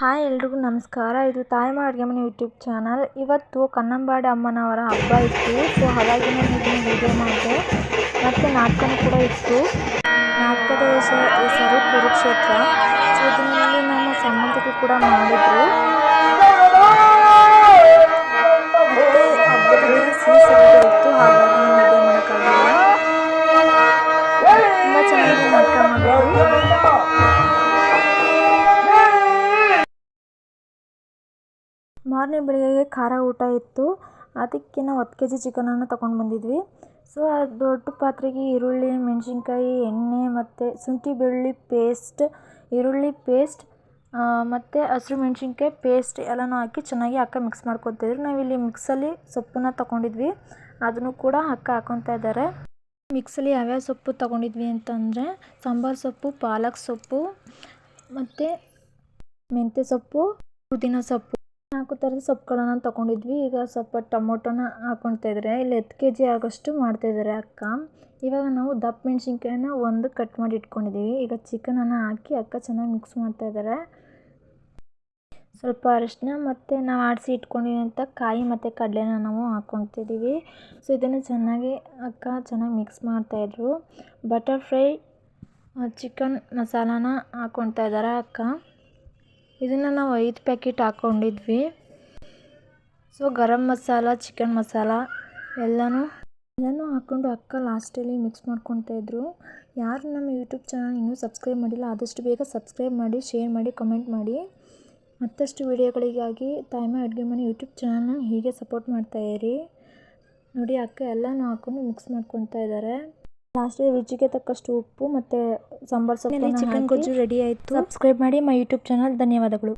Hi ಎಲ್ರಿಗೂ ನಮಸ್ಕಾರ. ಇದು ತಾಯಿ ಅಡುಗೆ ಮನೆ ಯೂಟ್ಯೂಬ್ ಚಾನಲ್. ಇವತ್ತು ಕನ್ನಂಬಾಡಿ ಅಮ್ಮನವರ ಹಬ್ಬ ಇತ್ತು. ಸೊ ಹಾಗಾಗಿ ನಾನು ಇದನ್ನು ವಿಡಿಯೋ ಮಾಡಿದೆ. ಮತ್ತು ನಾಟಕನೂ ಕೂಡ ಇತ್ತು. ನಾಟಕದ ಹೆಸರು ಕುರುಕ್ಷೇತ್ರ. ಸೊ ಇದರಲ್ಲಿ ನಮ್ಮ ಸಂಬಂಧಿಕರು ಕೂಡ ಮಾಡಿದ್ರು. ಮಾರನೇ ಬೆಳಗ್ಗೆ ಖಾರ ಊಟ ಇತ್ತು. ಅದಕ್ಕೆ ನಾವು ಹತ್ತು ಕೆ ಜಿ ಚಿಕನನ್ನು ತೊಗೊಂಡು ಬಂದಿದ್ವಿ. ಸೊ, ಆ ದೊಡ್ಡ ಪಾತ್ರೆಗೆ ಈರುಳ್ಳಿ, ಮೆಣಸಿನ್ಕಾಯಿ, ಎಣ್ಣೆ ಮತ್ತು ಶುಂಠಿ ಬೆಳ್ಳುಳ್ಳಿ ಪೇಸ್ಟ್, ಈರುಳ್ಳಿ ಪೇಸ್ಟ್ ಮತ್ತು ಹಸಿರು ಮೆಣಸಿನ್ಕಾಯಿ ಪೇಸ್ಟ್ ಎಲ್ಲನೂ ಹಾಕಿ ಚೆನ್ನಾಗಿ ಅಕ್ಕ ಮಿಕ್ಸ್ ಮಾಡ್ಕೊತಿದ್ರು ನಾವಿಲ್ಲಿ ಮಿಕ್ಸಲ್ಲಿ ಸೊಪ್ಪನ್ನ ತೊಗೊಂಡಿದ್ವಿ. ಅದನ್ನು ಕೂಡ ಅಕ್ಕ ಹಾಕೊತಾ ಇದ್ದಾರೆ. ಮಿಕ್ಸಲ್ಲಿ ಯಾವ್ಯಾವ ಸೊಪ್ಪು ತೊಗೊಂಡಿದ್ವಿ ಅಂತಂದರೆ ಸಾಂಬಾರು ಸೊಪ್ಪು, ಪಾಲಕ್ ಸೊಪ್ಪು ಮತ್ತು ಮೆಂತ್ಯ ಸೊಪ್ಪು, ಪುದೀನ ಸೊಪ್ಪು. ಥರದ ಸೊಪ್ಪುಗಳನ್ನು ತೊಗೊಂಡಿದ್ವಿ. ಈಗ ಸ್ವಲ್ಪ ಟೊಮೊಟೊನ ಹಾಕೊಳ್ತಾ ಇದ್ದಾರೆ. ಇಲ್ಲಿ ಹತ್ತು ಕೆ ಜಿ ಆಗೋಷ್ಟು ಮಾಡ್ತಾಯಿದ್ದಾರೆ ಅಕ್ಕ. ಇವಾಗ ನಾವು ದಪ್ಪ ಮೆಣಸಿನ್ಕಾಯಿನ ಒಂದು ಕಟ್ ಮಾಡಿ ಇಟ್ಕೊಂಡಿದ್ದೀವಿ. ಈಗ ಚಿಕನನ್ನು ಹಾಕಿ ಅಕ್ಕ ಚೆನ್ನಾಗಿ ಮಿಕ್ಸ್ ಮಾಡ್ತಾ ಇದ್ದಾರೆ. ಸ್ವಲ್ಪ ಅರಿಶಿನ ಮತ್ತು ನಾವು ಆಡಿಸಿ ಇಟ್ಕೊಂಡಿರೋಂಥ ಕಾಯಿ ಮತ್ತು ಕಡಲೆನ ನಾವು ಹಾಕ್ಕೊಳ್ತಿದ್ದೀವಿ ಸೊ ಇದನ್ನು ಚೆನ್ನಾಗಿ ಅಕ್ಕ ಚೆನ್ನಾಗಿ ಮಿಕ್ಸ್ ಮಾಡ್ತಾಯಿದ್ರು ಬಟರ್ ಫ್ರೈ ಚಿಕನ್ ಮಸಾಲಾನ ಹಾಕ್ಕೊಳ್ತಾ ಇದ್ದಾರೆ ಅಕ್ಕ? ಇದನ್ನು ನಾವು ಐದು ಪ್ಯಾಕೆಟ್ ಹಾಕ್ಕೊಂಡಿದ್ವಿ ಸೊ ಗರಂ ಮಸಾಲ ಚಿಕನ್ ಮಸಾಲ ಎಲ್ಲನೂ ಎಲ್ಲನೂ ಹಾಕ್ಕೊಂಡು ಅಕ್ಕ ಲಾಸ್ಟಲ್ಲಿ ಮಿಕ್ಸ್ ಮಾಡ್ಕೊತಾ ಇದ್ದರು ಯಾರು ನಮ್ಮ ಯೂಟ್ಯೂಬ್ ಚಾನಲ್ ಇನ್ನೂ ಸಬ್ಸ್ಕ್ರೈಬ್ ಮಾಡಿಲ್ಲ ಆದಷ್ಟು ಬೇಗ ಸಬ್ಸ್ಕ್ರೈಬ್ ಮಾಡಿ ಶೇರ್ ಮಾಡಿ ಕಮೆಂಟ್ ಮಾಡಿ. ಮತ್ತಷ್ಟು ವಿಡಿಯೋಗಳಿಗಾಗಿ ತಾಯ್ಮ ಅಡುಗೆ ಮನೆ ಯೂಟ್ಯೂಬ್ ಚಾನಲ್ನ ಹೀಗೆ ಸಪೋರ್ಟ್ ಮಾಡ್ತಾಯಿರಿ ನೋಡಿ ಅಕ್ಕ ಎಲ್ಲನೂ ಹಾಕ್ಕೊಂಡು ಮಿಕ್ಸ್ ಮಾಡ್ಕೊತಾ ಇದ್ದಾರೆ ಲಾಸ್ಟಲ್ಲಿ ರುಚಿಗೆ ತಕ್ಕಷ್ಟು ಉಪ್ಪು ಮತ್ತು ಸಾಂಬಾರು ಸೊಪ್ಪು ಚಿಕನ್ ಗೊಜ್ಜು ರೆಡಿ ಆಯಿತು. ಸಬ್ಸ್ಕ್ರೈಬ್ ಮಾಡಿ ಮೈ ಯೂಟ್ಯೂಬ್ ಚಾನಲ್ ಧನ್ಯವಾದಗಳು.